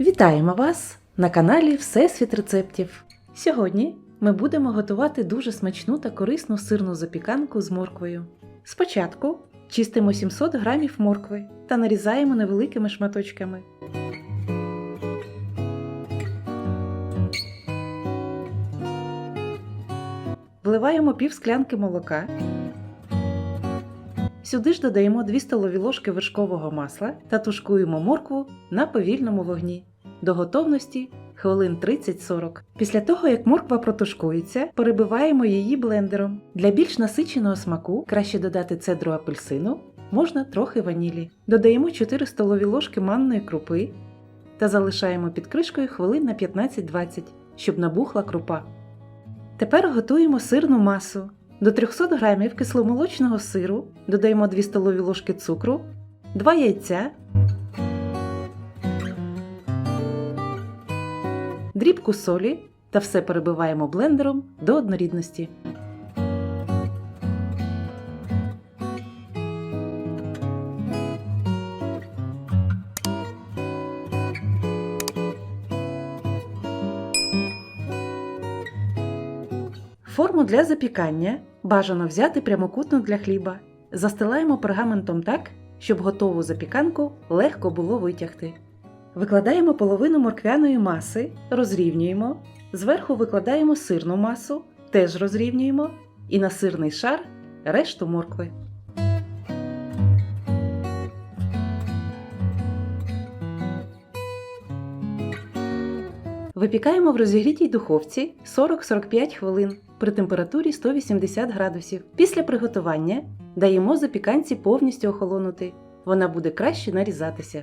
Вітаємо вас на каналі Всесвіт рецептів. Сьогодні ми будемо готувати дуже смачну та корисну сирну запіканку з морквою. Спочатку чистимо 700 грамів моркви та нарізаємо невеликими шматочками. Вливаємо пів склянки молока. Сюди ж додаємо 2 столові ложки вершкового масла та тушкуємо моркву на повільному вогні до готовності хвилин 30-40. Після того, як морква протушкується, перебиваємо її блендером. Для більш насиченого смаку краще додати цедру апельсину, можна трохи ванілі. Додаємо 4 столові ложки манної крупи та залишаємо під кришкою хвилин на 15-20, щоб набухла крупа. Тепер готуємо сирну масу. До 300 г кисломолочного сиру додаємо 2 столові ложки цукру, 2 яйця, дрібку солі та все перебиваємо блендером до однорідності. Форму для запікання бажано взяти прямокутну для хліба. Застилаємо пергаментом так, щоб готову запіканку легко було витягти. Викладаємо половину морквяної маси, розрівнюємо, зверху викладаємо сирну масу, теж розрівнюємо, і на сирний шар решту моркви. Випікаємо в розігрітій духовці 40-45 хвилин при температурі 180 градусів. Після приготування даємо запіканці повністю охолонути. Вона буде краще нарізатися.